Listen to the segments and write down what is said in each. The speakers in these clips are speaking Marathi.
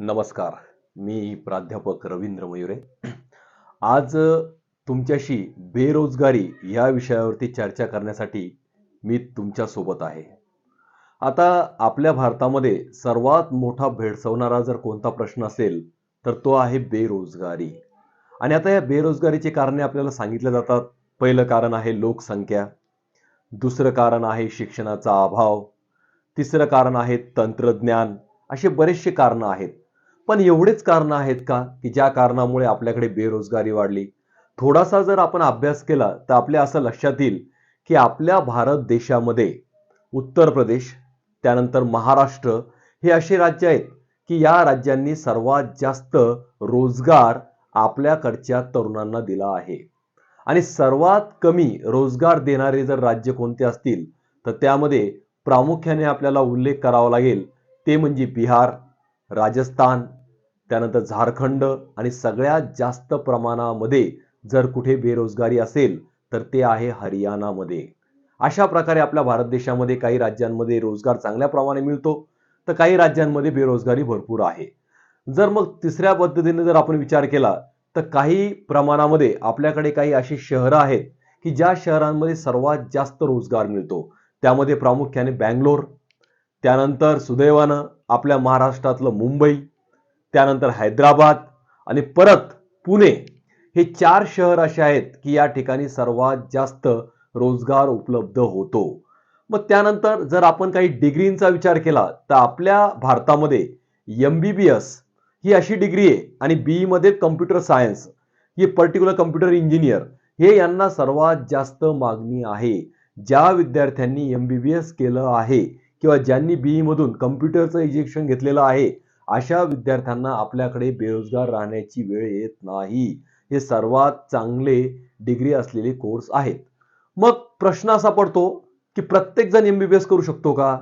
नमस्कार. मी प्राध्यापक रवींद्र मयुरे. आज तुमच्याशी बेरोजगारी या विषयावरती चर्चा करण्यासाठी मी तुमच्यासोबत आहे. आता आपल्या भारतामध्ये सर्वात मोठा भेडसवणारा जर कोणता प्रश्न असेल तर तो आहे बेरोजगारी. आणि आता या बेरोजगारीची कारणे आपल्याला सांगितल्या जातात. पहिलं कारण आहे लोकसंख्या. दुसरं कारण आहे शिक्षणाचा अभाव. तिसरं कारण आहे तंत्रज्ञान. असे बरेचसे कारणं आहेत. पण एवढेच कारणं आहेत का की ज्या कारणामुळे आपल्याकडे बेरोजगारी वाढली? थोडासा जर आपण अभ्यास केला तर आपल्या असं लक्षात येईल की आपल्या भारत देशामध्ये उत्तर प्रदेश त्यानंतर महाराष्ट्र हे असे राज्य आहेत की या राज्यांनी सर्वात जास्त रोजगार आपल्याकडच्या तरुणांना दिला आहे. आणि सर्वात कमी रोजगार देणारे जर राज्य कोणते असतील तर त्यामध्ये प्रामुख्याने आपल्याला उल्लेख करावा लागेल ते म्हणजे बिहार राजस्थान त्यानंतर झारखंड आणि सगळ्यात जास्त प्रमाणामध्ये जर कुठे बेरोजगारी असेल तर ते आहे हरियाणामध्ये. अशा प्रकारे आपल्या भारत देशामध्ये काही राज्यांमध्ये रोजगार चांगल्या प्रमाणे मिळतो तर काही राज्यांमध्ये बेरोजगारी भरपूर आहे. जर मग तिसऱ्या पद्धतीने जर आपण विचार केला तर काही प्रमाणामध्ये आपल्याकडे काही अशी शहरं आहेत की ज्या शहरांमध्ये सर्वात जास्त रोजगार मिळतो. त्यामध्ये प्रामुख्याने बँगलोर त्यानंतर सुदैवानं आपल्या महाराष्ट्रातलं मुंबई त्यानंतर हैदराबाद आणि परत पुणे हे चार शहर असे आहेत की या ठिकाणी सर्वात जास्त रोजगार उपलब्ध होतो. मग त्यानंतर जर आपण काही डिग्रींचा विचार केला तर आपल्या भारतामध्ये एम बी बी एस ही अशी डिग्री आहे आणि बी मध्ये कम्प्युटर सायन्स ही पर्टिक्युलर कम्प्युटर इंजिनियर हे यांना सर्वात जास्त मागणी आहे. ज्या विद्यार्थ्यांनी एम बी बी एस केलं आहे किंवा ज्यांनी बी मधून कम्प्युटरचं इंजेक्शन घेतलेलं आहे अशा विद्यार्थ्यांना आपल्याकडे बेरोजगार राहण्याची वेळ येत नाही. हे सर्वात चांगले डिग्री असलेले कोर्स आहेत. मग प्रश्न असा पडतो की प्रत्येक जण एस करू शकतो का?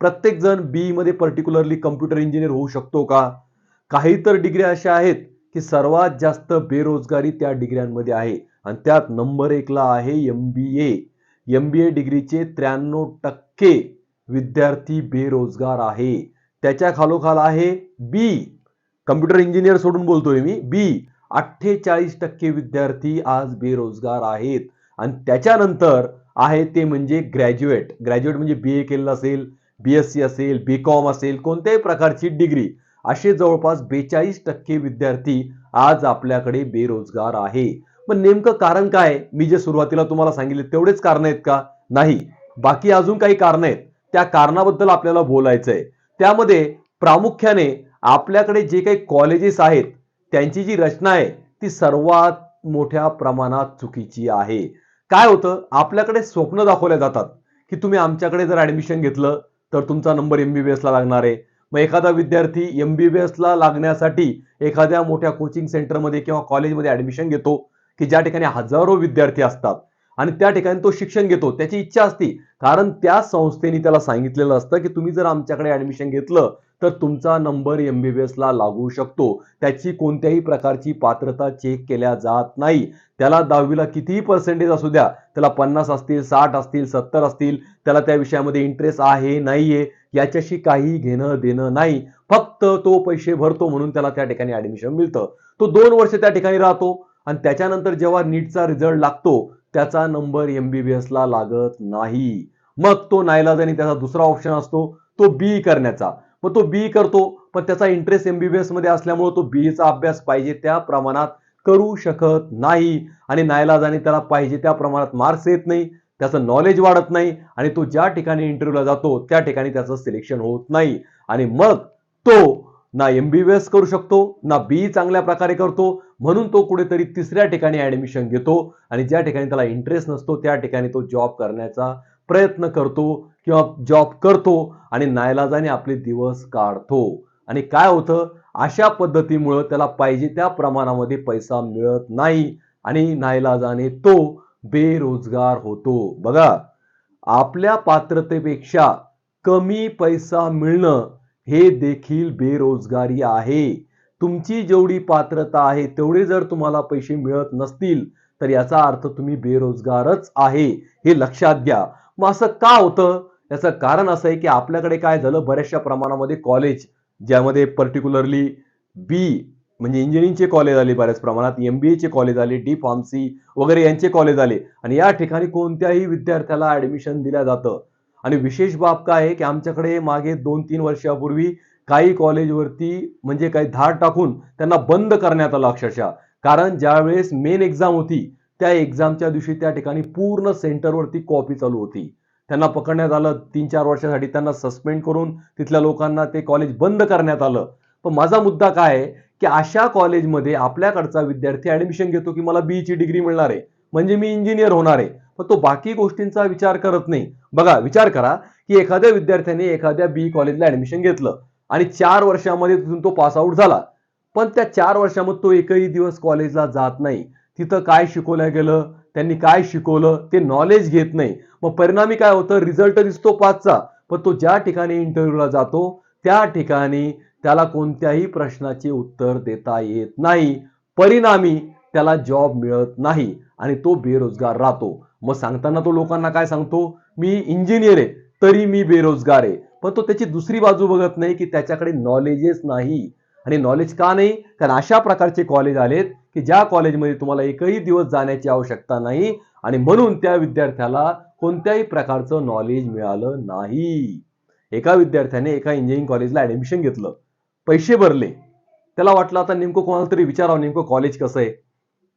प्रत्येक जण बी मध्ये पर्टिक्युलरली कम्प्युटर इंजिनियर होऊ शकतो का? काही तर डिग्री अशा आहेत की सर्वात जास्त बेरोजगारी त्या डिग्र्यांमध्ये आहे. आणि त्यात नंबर एकला आहे एम बी ए एम बी ए डिग्रीचे त्र्याण्णव टक्के विद्यार्थी बेरोजगार आहे. त्याच्या खालोखाल आहे बी कम्प्युटर इंजिनियर सोडून बोलतोय मी. बी अठ्ठेचाळीस टक्के विद्यार्थी आज बेरोजगार आहेत. आणि त्याच्यानंतर आहे ते म्हणजे ग्रॅज्युएट ग्रॅज्युएट म्हणजे बी ए केलेलं असेल बी एस सी असेल बी कॉम असेल कोणत्याही प्रकारची डिग्री असे जवळपास बेचाळीस टक्के विद्यार्थी आज आपल्याकडे बेरोजगार आहे. पण नेमकं कारण काय? मी जे सुरुवातीला तुम्हाला सांगितले तेवढेच कारण आहेत का? नाही. बाकी अजून काही कारण आहेत. त्या कारणाबद्दल आपल्याला बोलायचं आहे त्यामध्ये प्रामुख्याने आपल्याकडे जे काही कॉलेजेस आहेत त्यांची जी रचना आहे ती सर्वात मोठ्या प्रमाणात चुकीची आहे. काय होतं? आपल्याकडे स्वप्न दाखवल्या जातात की तुम्ही आमच्याकडे जर ऍडमिशन घेतलं तर तुमचा नंबर एमबीबीएस ला लागणार आहे. मग एखादा विद्यार्थी एमबीबीएस ला लागण्यासाठी एखाद्या मोठ्या कोचिंग सेंटरमध्ये किंवा कॉलेजमध्ये ऍडमिशन घेतो की ज्या ठिकाणी हजारो विद्यार्थी असतात. आणि त्या ठिकाणी तो शिक्षण घेतो त्याची इच्छा असते. कारण त्या संस्थेने त्याला सांगितलेलं असतं की तुम्ही जर आमच्याकडे ऍडमिशन घेतलं तर तुमचा नंबर एमबीबीएस ला लागू शकतो. त्याची कोणत्याही प्रकारची पात्रता चेक केल्या जात नाही. त्याला दहावीला कितीही पर्सेंटेज असू द्या त्याला पन्नास असतील साठ असतील सत्तर असतील त्याला त्या विषयामध्ये इंटरेस्ट आहे नाहीये याच्याशी काही घेणं देणं नाही. फक्त तो पैसे भरतो म्हणून त्याला त्या ठिकाणी ऍडमिशन मिळतं. तो दोन वर्ष त्या ठिकाणी राहतो आणि त्याच्यानंतर जेव्हा नीटचा रिझल्ट लागतो त्याचा नंबर एमबीबीएस ला लागत नाही. मग तो नाईलाजाने त्याचा दुसरा ऑप्शन असतो तो बी करण्याचा. मग तो बी करतो पण त्याचा इंटरेस्ट एमबीबीएसमध्ये असल्यामुळे तो बीचा अभ्यास पाहिजे त्या प्रमाणात करू शकत नाही. आणि नाईलाजाने त्याला पाहिजे त्या प्रमाणात मार्क्स येत नाही त्याचं नॉलेज वाढत नाही आणि तो ज्या ठिकाणी इंटरव्ह्यूला जातो त्या ठिकाणी त्याचं सिलेक्शन होत नाही. आणि मग तो ना एमबीबीएस करू शकतो ना बी चांगल्या प्रकारे करतो म्हणून तो कुठेतरी तिसऱ्या ठिकाणी ऍडमिशन घेतो आणि ज्या ठिकाणी त्याला इंटरेस्ट नसतो त्या ठिकाणी तो जॉब करण्याचा प्रयत्न करतो किंवा जॉब करतो आणि नायलाजाने आपले दिवस काढतो. आणि काय होतं? अशा पद्धतीमुळं त्याला पाहिजे त्या प्रमाणामध्ये पैसा मिळत नाही आणि नायलाजाने तो बेरोजगार होतो. बघा आपल्या पात्रतेपेक्षा कमी पैसा मिळणं हे देखील बेरोजगारी आहे. तुमची जेवढी पात्रता आहे तेवढे जर तुम्हाला पैसे मिळत नसतील तर याचा अर्थ तुम्ही बेरोजगारच आहे. हे लक्षात घ्या. मग असं का होतं? याचं कारण असं आहे की आपल्याकडे काय झालं? बऱ्याचशा प्रमाणामध्ये कॉलेज ज्यामध्ये पर्टिक्युलरली बी म्हणजे इंजिनिअरिंगचे कॉलेज आले बऱ्याच प्रमाणात एम बी एचे कॉलेज आले डी फार्मसी वगैरे यांचे कॉलेज आले. आणि या ठिकाणी कोणत्याही विद्यार्थ्याला ऍडमिशन दिलं जातं. आणि विशेष बाब काय आहे की आमच्याकडे मागे दोन तीन वर्षापूर्वी काही कॉलेजवरती म्हणजे काही धाड टाकून त्यांना बंद करण्यात आलं अक्षरशः. कारण ज्यावेळेस मेन एक्झाम होती त्या एक्झामच्या दिवशी त्या ठिकाणी पूर्ण सेंटरवरती कॉपी चालू होती. त्यांना पकडण्यात आलं तीन चार वर्षासाठी त्यांना सस्पेंड करून तिथल्या लोकांना ते कॉलेज बंद करण्यात आलं. पण माझा मुद्दा काय आहे की अशा कॉलेजमध्ये आपल्याकडचा विद्यार्थी ऍडमिशन घेतो की मला बीईची डिग्री मिळणार आहे. म्हणजे मी इंजिनियर होणार आहे. मग तो बाकी गोष्टींचा विचार करत नाही. बघा विचार करा की एखाद्या विद्यार्थ्याने एखाद्या बी कॉलेजला ऍडमिशन घेतलं आणि चार वर्षामध्ये तिथून तो पास आउट झाला. पण त्या चार वर्षामध्ये तो एकही दिवस कॉलेजला जात नाही. तिथं काय शिकवलं गेलं? त्यांनी काय शिकवलं? ते नॉलेज घेत नाही. मग परिणामी काय होतं? रिझल्ट दिसतो पाचचा. पण तो ज्या ठिकाणी इंटरव्ह्यूला जातो त्या ठिकाणी त्याला कोणत्याही प्रश्नाचे उत्तर देता येत नाही. परिणामी त्याला जॉब मिळत नाही आणि तो बेरोजगार राहतो. मग सांगताना तो लोकांना काय सांगतो? मी इंजिनियर आहे तरी मी बेरोजगार आहे. पण तो त्याची दुसरी बाजू बघत नाही की त्याच्याकडे नॉलेजच नाही. आणि नॉलेज का नाही? कारण अशा प्रकारचे कॉलेज आलेत की ज्या कॉलेजमध्ये तुम्हाला एकही दिवस जाण्याची आवश्यकता नाही आणि म्हणून त्या विद्यार्थ्याला कोणत्याही प्रकारचं नॉलेज मिळालं नाही. एका विद्यार्थ्याने एका इंजिनिअरिंग कॉलेजला ऍडमिशन घेतलं. पैसे भरले. त्याला वाटलं आता नेमकं कोणाला तरी विचारावं नेमकं कॉलेज कसं आहे?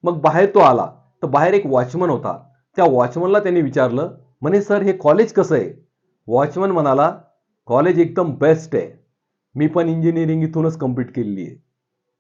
मग बाहेर तो आला. तर बाहेर एक वॉचमन होता. त्या वॉचमनला त्यांनी विचारलं म्हणे सर हे कॉलेज कसं आहे? वॉचमन म्हणाला कॉलेज एकदम बेस्ट आहे. मी पण इंजिनिअरिंग इथूनच कंप्लीट केलेली आहे.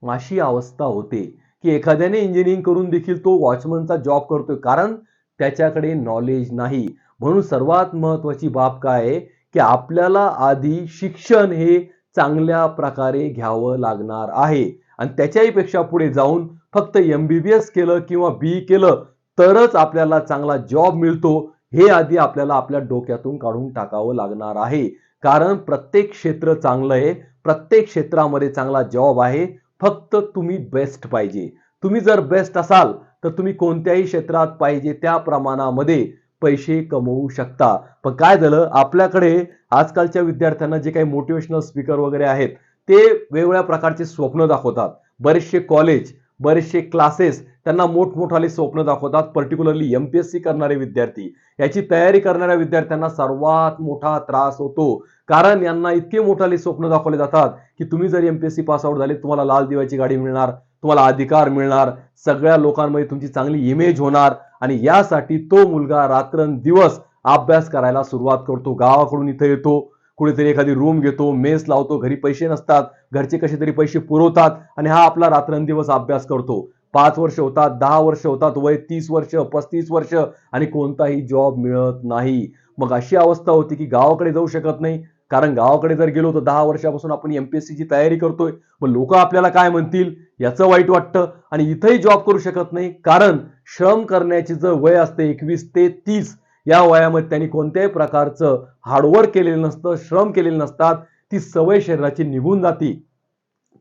अशी अवस्था होते की एखाद्याने इंजिनिअरिंग करून देखील तो वॉचमनचा जॉब करतोय कारण त्याच्याकडे नॉलेज नाही. म्हणून सर्वात महत्वाची बाब काय आहे की आपल्याला आधी शिक्षण हे चांगल्या प्रकारे घ्यावं लागणार आहे. आणि त्याच्याही पेक्षा पुढे जाऊन फक्त एम बी बी एस केलं किंवा बी केलं तरच आपल्याला चांगला जॉब मिळतो. हे आधी आपल्याला आपल्या डोक्यातून काढून टाकावं लागणार आहे. कारण प्रत्येक क्षेत्र चांगलं आहे. प्रत्येक क्षेत्रामध्ये चांगला जॉब आहे. फक्त तुम्ही बेस्ट पाहिजे. तुम्ही जर बेस्ट असाल तर तुम्ही कोणत्याही क्षेत्रात पाहिजे त्या प्रमाणामध्ये पैसे कमवू शकता. पण काय झालं? आपल्याकडे आजकालच्या विद्यार्थ्यांना जे काही मोटिवेशनल स्पीकर वगैरे आहेत ते वेगवेगळ्या प्रकारचे स्वप्न दाखवतात. बरेचसे कॉलेज बरेचसे क्लासेस त्यांना मोठमोठाले स्वप्न दाखवतात particularly M P S C करणारे विद्यार्थी. याची तयारी करणाऱ्या विद्यार्थ्यांना सर्वात मोठा त्रास होतो. कारण यांना इतके मोठाले स्वप्न दाखवले जातात की तुम्ही जर M P S C pass out झाले तुम्हाला लाल दिव्याची गाडी मिळणार तुम्हाला अधिकार मिळणार सगळ्या लोकांमध्ये तुमची चांगली इमेज होणार आणि यासाठी तो मुलगा रात्रंदिवस अभ्यास करायला सुरुवात करतो. गावाकडून इथं येतो कुठेतरी एखादी रूम घेतो मेस लावतो घरी पैसे नसतात घरचे कसे तरी पैसे पुरवतात आणि हा आपला रात्रंदिवस अभ्यास करतो. पाच वर्ष होतात दहा वर्ष होतात वय तीस वर्ष पस्तीस वर्ष आणि कोणताही जॉब मिळत नाही. मग अशी अवस्था होती की गावाकडे जाऊ शकत नाही. कारण गावाकडे जर गेलो तर दहा वर्षापासून आपण एमपीएससी ची तयारी करतोय. मग लोक आपल्याला काय म्हणतील? याचं वाईट वाटतं. आणि इथंही जॉब करू शकत नाही. कारण श्रम करण्याची जर वय असते एकवीस ते तीस या वयामध्ये त्यांनी कोणत्याही प्रकारचं हार्डवर्क केलेलं नसतं श्रम केलेले नसतात. ती सवय शरीराची निघून जाते.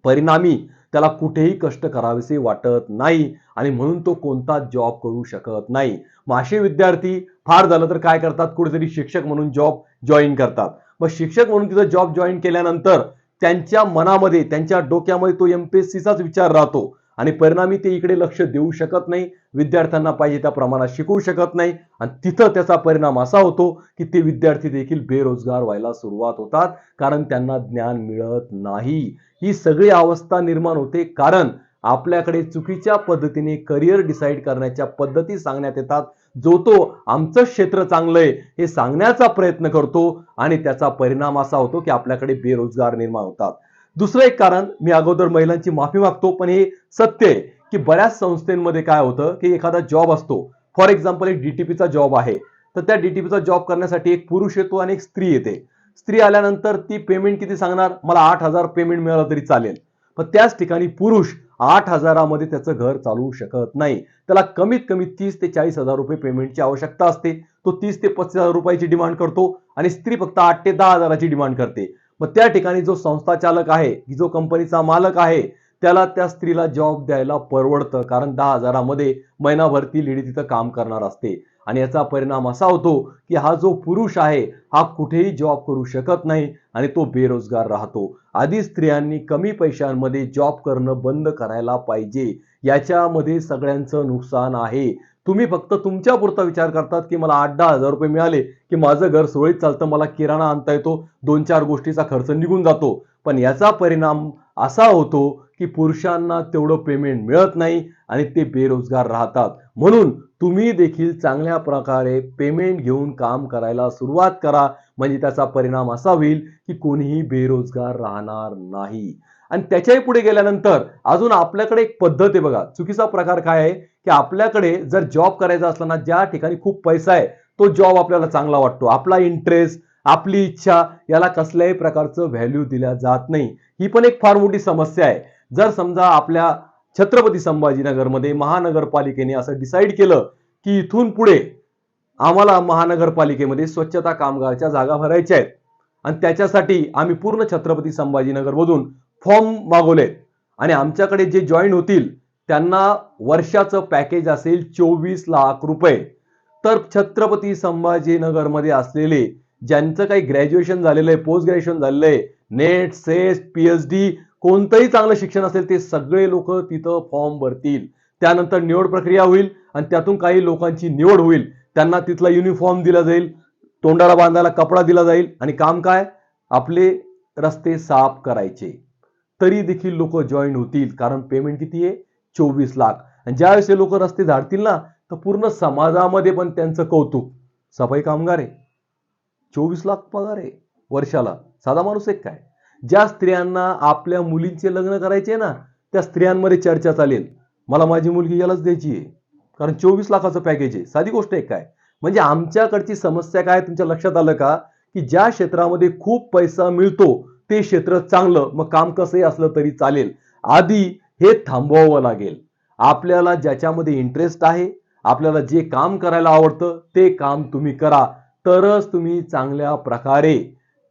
परिणामी त्याला कुठेही कष्ट करावेसे वाटत नाही आणि म्हणून तो कोणताच जॉब करू शकत नाही. मग असे विद्यार्थी फार झालं तर काय करतात? कुठेतरी शिक्षक म्हणून जॉब जॉईन करतात. मग शिक्षक म्हणून तिथं जॉब जॉईन केल्यानंतर त्यांच्या मनामध्ये त्यांच्या डोक्यामध्ये तो एमपीएससीचाच विचार राहतो. आणि परिणामी ते इकडे लक्ष देऊ शकत नाही विद्यार्थ्यांना पाहिजे त्या प्रमाणात शिकवू शकत नाही. आणि तिथं त्याचा परिणाम असा होतो की ते विद्यार्थी देखील बेरोजगार व्हायला सुरुवात होतात कारण त्यांना ज्ञान मिळत नाही. ही सगळी अवस्था निर्माण होते कारण आपल्याकडे चुकीच्या पद्धतीने करिअर डिसाईड करण्याच्या पद्धती सांगण्यात येतात. जो तो आमचं क्षेत्र चांगलं आहे हे सांगण्याचा प्रयत्न करतो आणि त्याचा परिणाम असा होतो की आपल्याकडे बेरोजगार निर्माण होतात. दुसरं एक कारण मी अगोदर महिलांची माफी मागतो पण हे सत्य आहे की बऱ्याच संस्थेमध्ये काय होतं की एखादा जॉब असतो. फॉर एक्झाम्पल एक डीटीपीचा जॉब आहे. तर त्या डीटीपीचा जॉब करण्यासाठी एक पुरुष येतो आणि एक स्त्री येते. स्त्री आल्यानंतर ती पेमेंट किती सांगणार? मला आठ हजार पेमेंट मिळालं तरी चालेल. पण त्याच ठिकाणी पुरुष आठ हजारामध्ये त्याचं घर चालवू शकत नाही. त्याला कमीत कमी तीस ते चाळीस हजार रुपये पेमेंटची आवश्यकता असते. तो तीस ते पस्तीस हजार रुपयाची डिमांड करतो आणि स्त्री फक्त आठ ते दहा हजाराची डिमांड करते. मग त्या ठिकाणी जो संस्था चालक आहे की जो कंपनीचा मालक आहे त्याला त्या स्त्रीला जॉब द्यायला परवडतं. कारण दहा हजारामध्ये महिनाभर ती लेडी तिथं काम करणार असते. आणि याचा परिणाम असा होतो की हा जो पुरुष आहे हा कुठेही जॉब करू शकत नाही. आणि तो बेरोजगार राहतो. आधी स्त्रियांनी कमी पैशांमध्ये जॉब करणं बंद करायला पाहिजे. याच्यामध्ये सगळ्यांचं नुकसान आहे. तुम्ही फक्त तुमच्या पुरता विचार करतात की मला आठ दहा हजार रुपये मिळाले की माझं घर सुरळीत चालतं मला किराणा आणता येतो दोन चार गोष्टीचा खर्च निघून जातो. पण याचा परिणाम असा होतो की पुरुषांना तेवढं पेमेंट मिळत नाही आणि ते बेरोजगार राहतात. म्हणून तुम्ही देखील चांगल्या प्रकारे पेमेंट घेऊन काम करायला सुरुवात करा. म्हणजे त्याचा परिणाम असा होईल की कोणीही बेरोजगार राहणार नाही. आणि त्याच्याही पुढे गेल्यानंतर अजून आपल्याकडे एक पद्धत आहे बघा. चुकीचा प्रकार काय आहे? की आपल्याकडे जर जॉब करायचा असताना ज्या ठिकाणी खूप पैसा आहे तो जॉब आपल्याला चांगला वाटतो. आपला इंटरेस्ट आपली इच्छा याला कसल्याही प्रकारचं व्हॅल्यू दिल्या जात नाही. ही पण एक फार मोठी समस्या आहे. जर समजा आपल्या छत्रपती संभाजीनगरमध्ये महानगरपालिकेने असं डिसाईड केलं की इथून पुढे आम्हाला महानगरपालिकेमध्ये स्वच्छता कामगारच्या जागा भरायच्या आहेत. आणि त्याच्यासाठी आम्ही पूर्ण छत्रपती संभाजीनगरमधून फॉर्म मागवले. आणि आमच्याकडे जे जॉईन होतील त्यांना वर्षाचं पॅकेज असेल चोवीस लाख रुपये. तर छत्रपती संभाजीनगरमध्ये असलेले ज्यांचं काही ग्रॅज्युएशन झालेलं आहे पोस्ट ग्रॅज्युएशन झालेलं आहे NET SET P H D कोणतंही चांगलं शिक्षण असेल ते सगळे लोक तिथं फॉर्म भरतील. त्यानंतर निवड प्रक्रिया होईल आणि त्यातून काही लोकांची निवड होईल. त्यांना तिथला युनिफॉर्म दिला जाईल तोंडाला बांधायला कपडा दिला जाईल आणि काम काय? आपले रस्ते साफ करायचे. तरी देखील लोक जॉईन होतील कारण पेमेंट किती आहे? चोवीस लाख. आणि ज्यावेळेस हे लोक रस्ते झाडतील ना तर पूर्ण समाजामध्ये पण त्यांचं कौतुक. सफाई कामगार आहे. चोवीस लाख पगार आहे वर्षाला. साधा माणूस एक काय? ज्या स्त्रियांना आपल्या मुलींचे लग्न करायचे ना त्या स्त्रियांमध्ये चर्चा चालेल. मला माझी मुलगी यालाच द्यायची आहे. कारण चोवीस लाखाचं पॅकेज आहे. साधी गोष्ट एक काय? म्हणजे आमच्याकडची समस्या काय तुमच्या लक्षात आलं का? की ज्या क्षेत्रामध्ये खूप पैसा मिळतो ते क्षेत्र चांगलं मग काम कसंही असलं तरी चालेल. आधी हे थांबवावं लागेल. आपल्याला ज्याच्यामध्ये इंटरेस्ट आहे आपल्याला जे काम करायला आवडतं ते काम तुम्ही करा. तरच तुम्ही चांगल्या प्रकारे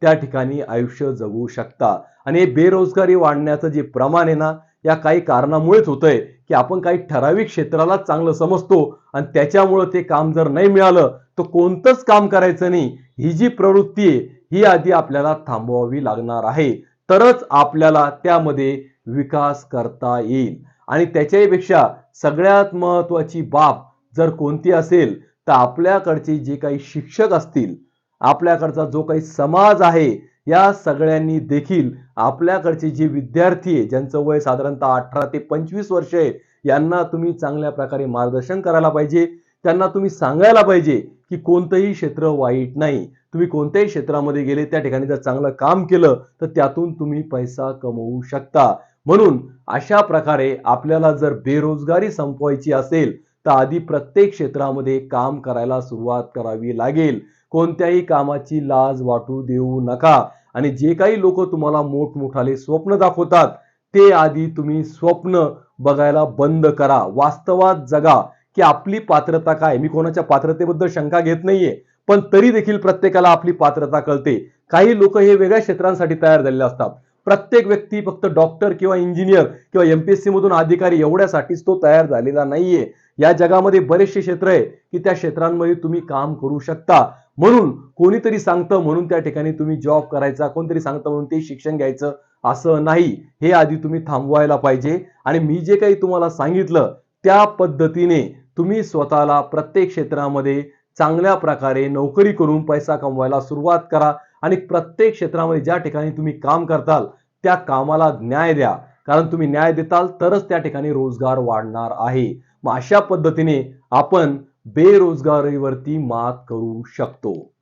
त्या ठिकाणी आयुष्य जगू शकता. आणि हे बेरोजगारी वाढण्याचं जे प्रमाण आहे ना या काही कारणामुळेच होतंय की आपण काही ठराविक क्षेत्राला चांगलं समजतो आणि त्याच्यामुळं ते काम जर नाही मिळालं तर कोणतंच काम करायचं नाही. ही जी प्रवृत्ती आहे ही आधी आपल्याला थांबवावी लागणार आहे. तरच आपल्याला त्यामध्ये विकास करता येईल. आणि त्याच्यापेक्षा सगळ्यात महत्वाची बाब जर कोणती असेल तर आपल्याकडचे जे काही शिक्षक असतील आपल्याकडचा जो काही समाज आहे या सगळ्यांनी देखील आपल्याकडचे जे विद्यार्थी आहे ज्यांचं वय साधारणतः अठरा ते पंचवीस वर्ष आहे यांना तुम्ही चांगल्या प्रकारे मार्गदर्शन करायला पाहिजे. त्यांना तुम्ही सांगायला पाहिजे की कोणतंही क्षेत्र वाईट नाही. तुम्ही कोणत्याही क्षेत्रामध्ये गेले त्या ठिकाणी जर चांगलं काम केलं तर त्यातून तुम्ही पैसा कमवू शकता. म्हणून अशा प्रकारे आपल्याला जर बेरोजगारी संपवायची असेल तर आधी प्रत्येक क्षेत्रामध्ये काम करायला सुरुवात करावी लागेल. कोणत्याही कामाची लाज वाटू देऊ नका. आणि जे काही लोक तुम्हाला मोठमोठाले स्वप्न दाखवतात ते आधी तुम्ही स्वप्न बघायला बंद करा. वास्तवात जगा की आपली पात्रता काय? मी कोणाच्या पात्रतेबद्दल शंका घेत नाहीये पण तरी देखील प्रत्येकाला आपली पात्रता कळते. काही लोक हे वेगळ्या क्षेत्रांसाठी तयार झालेले असतात. प्रत्येक व्यक्ती फक्त डॉक्टर किंवा इंजिनियर किंवा एमपीएससी मधून अधिकारी एवढ्यासाठीच तो तयार झालेला नाहीये. या जगामध्ये बरेचसे क्षेत्र आहे की त्या क्षेत्रांमध्ये तुम्ही काम करू शकता. म्हणून कोणीतरी सांगतं म्हणून त्या ठिकाणी तुम्ही जॉब करायचा कोणतरी सांगतं म्हणून ते शिक्षण घ्यायचं असं नाही. हे आधी तुम्ही थांबवायला पाहिजे. आणि मी जे काही तुम्हाला सांगितलं त्या पद्धतीने तुम्ही स्वतःला प्रत्येक क्षेत्रामध्ये चांगल्या प्रकारे नोकरी करून पैसा कमवायला सुरुवात करा. आणि प्रत्येक क्षेत्रामध्ये ज्या ठिकाणी तुम्ही काम करताल त्या कामाला न्याय द्या. कारण तुम्ही न्याय देताल तरच त्या ठिकाणी रोजगार वाढणार आहे. मग अशा पद्धतीने आपण बेरोजगारीवरती मात करू शकतो.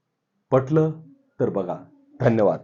पटलं? तर बघा. धन्यवाद.